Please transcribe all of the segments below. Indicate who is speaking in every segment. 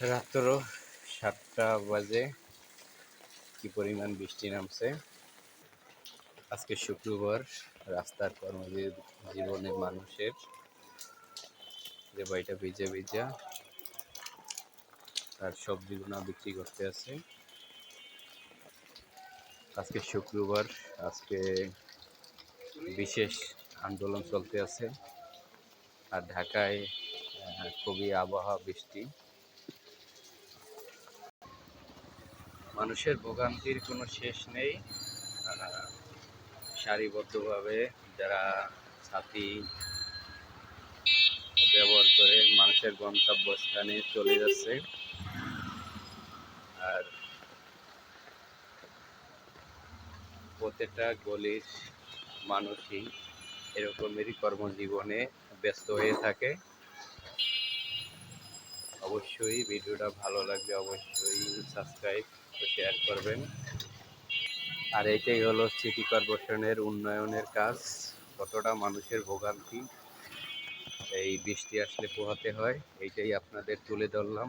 Speaker 1: রাত্র সাতটা বাজে। কি পরিমাণ বৃষ্টি নামছে। আজকে শুক্রবার রাস্তার কর্মজীবনে মানুষের যে বাড়িটা ভিজে ভিজা, তার সবজিগুলো বিক্রি করতে আছে। আজকে শুক্রবার, আজকে বিশেষ আন্দোলন চলতে আছে। আর ঢাকায় খুবই আবহাওয়া বৃষ্টি। মানুষের ভোগান্তির কোনো শেষ নেই। সারিবদ্ধভাবে যারা ছাতি ব্যবহার করে মানুষের গন্তব্যস্থানে চলে যাচ্ছে। আর প্রত্যেকটা গলির মানুষই এরকমেরই কর্মজীবনে ব্যস্ত হয়ে থাকে। অবশ্যই ভিডিওটা ভালো লাগলে অবশ্যই সাবস্ক্রাইব শেয়ার করবেন। আর এটাই হলো সিটি কর্পোরেশনের উন্নয়নের কাজ। কতটা মানুষের ভোগান্তি, এই বৃষ্টি আসলে পোহাতে হয়, এইটাই আপনাদের তুলে ধরলাম।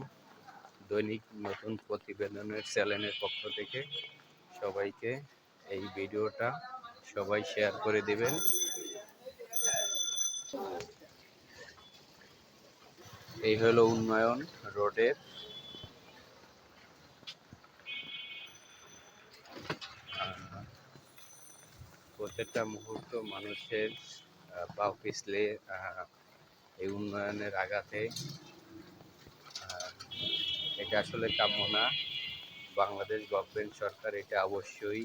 Speaker 1: দৈনিক নতুন প্রতিবেদনের চ্যানেলের পক্ষ থেকে সবাইকে এই ভিডিওটা সবাই শেয়ার করে দেবেন। এই হলো উন্নয়ন রোডের প্রত্যেকটা মুহূর্ত মানুষের আহ, পা পিছলে এই উন্নয়নের আঘাতে এটা আসলে কাম্য না। বাংলাদেশ গভর্নমেন্ট সরকার এটা অবশ্যই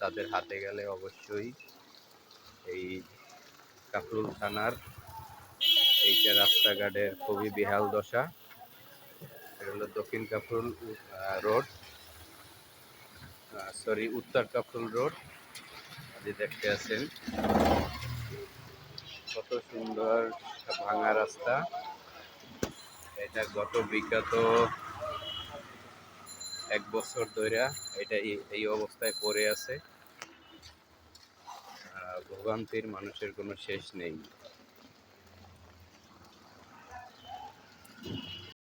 Speaker 1: তাদের হাতে গেলে অবশ্যই এই কাফরুল থানার এইটা রাস্তাঘাটের খুবই বেহাল দশা। এটা হলো দক্ষিণ কাফরুল রোড সরি উত্তর কাফরুল রোড। যে দেখতে আছেন, কত সুন্দর ভাঙা রাস্তা। এটা গত বিগত এক বছর ধরে এটা এই- অবস্থায় পড়ে আছে। ভোগান্তির মানুষের কোনো শেষ নেই।